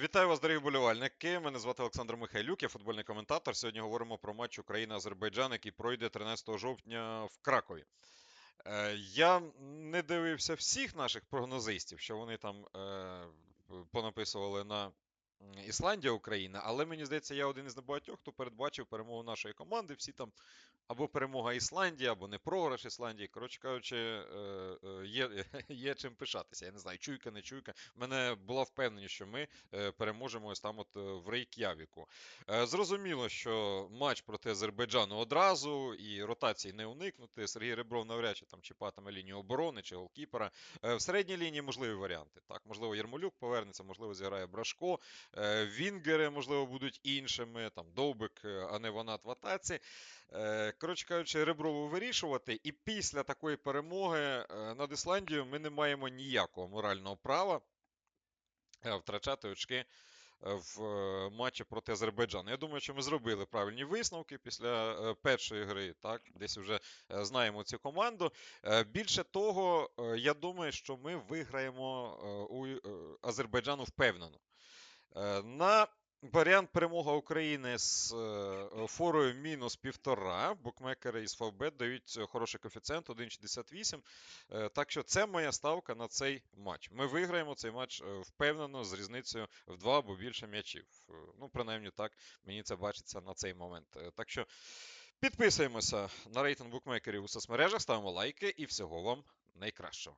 Вітаю вас, дорогі вболівальники. Мене звати Олександр Михайлюк, я футбольний коментатор. Сьогодні говоримо про матч Україна-Азербайджан, який пройде 13 жовтня в Кракові. Е, Я не дивився всіх наших прогнозистів, що вони там е, понаписували на Ісландія Україна, але мені здається, я один із небагатьох, хто передбачив перемогу нашої команди. Всі там або перемога Ісландії, або не програш Ісландії. Коротше кажучи, е, є, є чим пишатися. Я не знаю, чуйка, не чуйка. Мене була впевненість, що ми е, переможемо ось там от е, в Рейк'явіку. Е, Зрозуміло, що матч проти Азербайджану одразу і ротації не уникнути. Сергій Ребров навряд чи там чіпатиме лінію оборони чи голкіпера. В середній лінії можливі варіанти. Так, можливо, Ярмолюк повернеться, можливо, зіграє Брашко. Вінгери, можливо, будуть іншими. Там Довбик, а не Ванат в атаці. Е, Коротше кажучи, Реброву вирішувати. І після такої перемоги е, над Ісландією ми не маємо ніякого морального права е, втрачати очки в матчі проти Азербайджану. Я думаю, що ми зробили правильні висновки після першої гри. Так, десь вже знаємо цю команду. Більше того, я думаю, що ми виграємо у Азербайджану впевнено. На варіант перемога України з е, форою мінус півтора. Букмекери із Фавбет дають е, хороший коефіцієнт 1,68. Е, Так що це моя ставка на цей матч. Ми виграємо цей матч впевнено з різницею в два або більше м'ячів. Ну, принаймні так мені це бачиться на цей момент. Так що підписуємося на рейтинг букмекерів у соцмережах, ставимо лайки і всього вам найкращого.